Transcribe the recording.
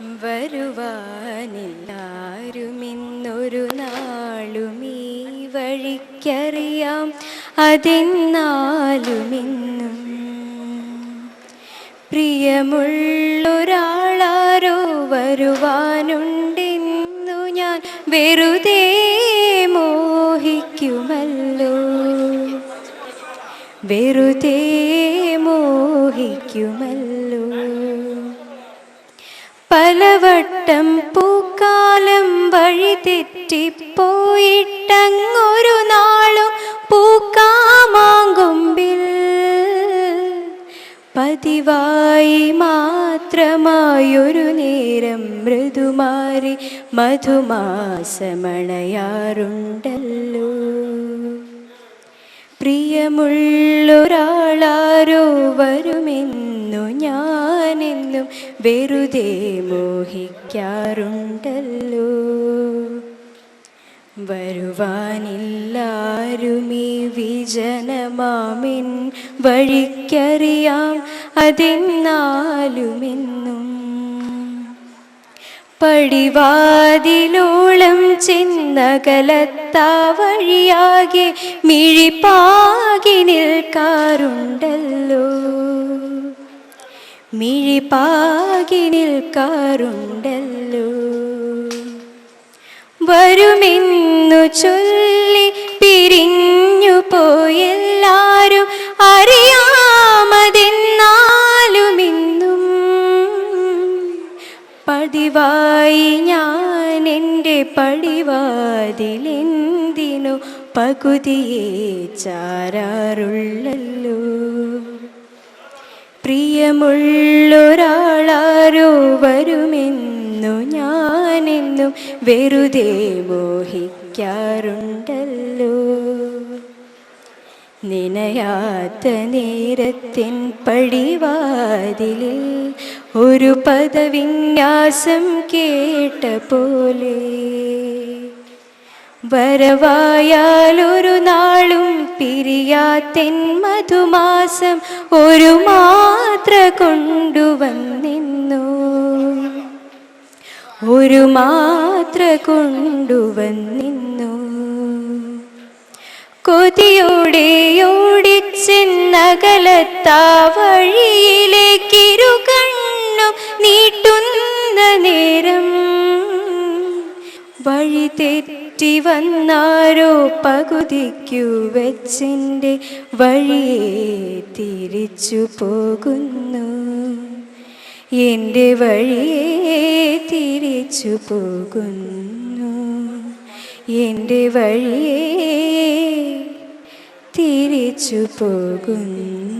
വരുവാനില്ലാരുമിന്നൊരു നാളുമീ വഴിക്കറിയാം അതിന്നാലുമിന്നും. പ്രിയമുള്ളൊരാളാരോ വരുവാനുണ്ടെന്നു ഞാൻ വെറുതെ മോഹിക്കുമല്ലോ. വെറുതെ മോഹിക്കുമല്ലോ. പലവട്ടം പൂക്കാലം വഴി തെറ്റിപ്പോയിട്ടങ്ങൊരു നാളും പൂക്കാമാങ്കൊമ്പിൽ. പതിവായി മാത്രമായൊരു നേരം മൃദുമാറി മധുമാസമണയാറുണ്ടല്ലോ. പ്രിയമുള്ളൊരാളാരോ വരുമെന്നു ഞാനെന്നും വെറുതെ മോഹിക്കാറുണ്ടല്ലോ. വരുവാനില്ലാരുമീ വിജനമാമിൻ വഴിക്കറിയാം അതെന്നാലുമെന്നും. പടിവാതിലോളം ചെന്നകലത്താ വഴിയാകെ മിഴിപ്പാകി നിൽക്കാറുണ്ടല്ലോ. മിഴിപ്പാകി നിൽക്കാറുണ്ടല്ലോ. വരുമെന്നു ചൊല്ലി പിരിഞ്ഞു പോയെല്ലാരും അറിയാമതെന്നാലുമിന്നും. പതിവായി ഞാൻ എന്റെ പടിവാതിലെന്തിനു പകുതിയെ ചാരാറുള്ളല്ലോ. പ്രിയമുള്ളൊരാളാരോ വരുമെന്നു ഞാനെന്നും വെറുതെ മോഹിക്കാറുണ്ടല്ലോ. നിനയാത്ത നേരത്തിൻ പടിവാതിലിൽ ഒരു പദവിന്യാസം കേട്ട പോലെ വരവായാലൊരു നാളും പിരിയാത്തിൻ മധുമാസം ഒരു മാത്ര കൊണ്ടുവന്നിന്നു. ഒരു മാത്ര കൊണ്ടുവന്നിന്നു. കൊതിയോടെ ഓടിച്ചെന്നകലത്താ തെറ്റി വന്നാരോ പകുതിക്കു വെച്ചിന്റെ വഴിയെ തിരിച്ചു പോകുന്നു. എന്റെ വഴിയെ തിരിച്ചു പോകുന്നു. എന്റെ വഴിയെ തിരിച്ചു പോകുന്നു.